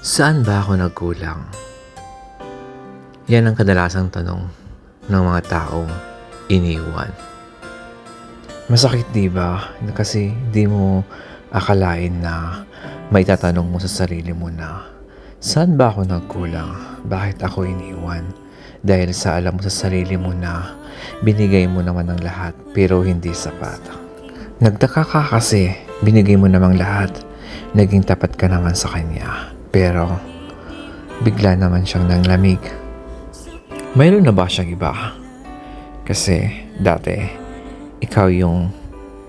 Saan ba ako nagkulang? Yan ang kadalasang tanong ng mga taong iniwan. Masakit di ba? Kasi di mo akalain na may tatanong mo sa sarili mo na saan ba ako nagkulang? Bakit ako iniwan? Dahil sa alam mo sa sarili mo na binigay mo naman ang lahat pero hindi sapat. Nagtaka ka kasi binigay mo namang lahat. Naging tapat ka naman sa kanya. Pero bigla naman siyang nanglamig. Mayroon na ba siyang iba? Kasi dati, ikaw yung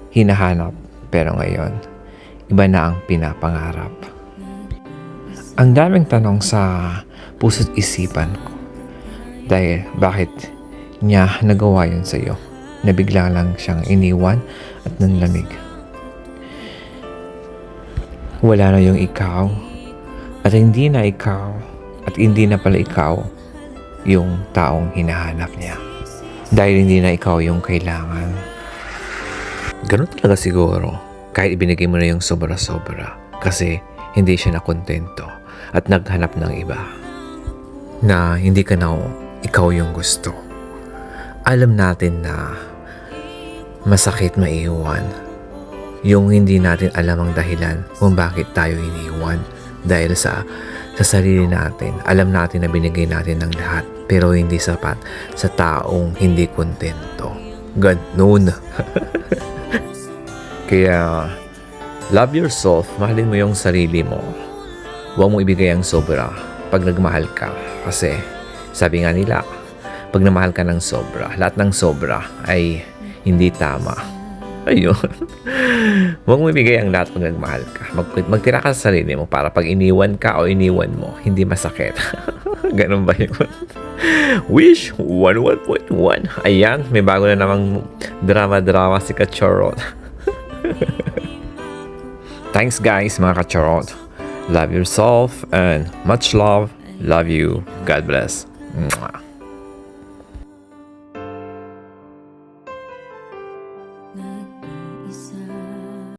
hinahanap pero ngayon, iba na ang pinapangarap. Ang daming tanong sa puso't isipan ko. Dahil bakit niya nagawa yun sa'yo? Na bigla lang siyang iniwan at nanlamig. Wala na yung ikaw at hindi na ikaw at hindi na pala ikaw yung taong hinahanap niya. Dahil hindi na ikaw yung kailangan. Ganun talaga siguro. Kahit ibinigay mo na yung sobra-sobra. Kasi hindi siya nakontento at naghanap ng iba. Na hindi ka na ikaw yung gusto. Alam natin na masakit maiwan. Yung hindi natin alam ang dahilan kung bakit tayo iniwan. Dahil sa sa sarili natin, alam natin na binigay natin ng lahat pero hindi sapat sa taong hindi kontento. Ganun. Kaya, love yourself. Mahalin mo yung sarili mo. Huwag mo ibigay ang sobra pag nagmahal ka. Kasi, sabi nga nila, pag namahal ka ng sobra, lahat ng sobra ay hindi tama. Ayun. Huwag mo ibigay ang lahat pag nagmahal ka. Mag, magtira ka sa sarili mo para pag iniwan ka o iniwan mo, hindi masakit. Ganun ba yun? Wish 11.1. Ayan, may bago na namang drama-drama si Kachorot. Thanks guys mga Kachorot. Love yourself and much love. Love you. God bless. Mwah.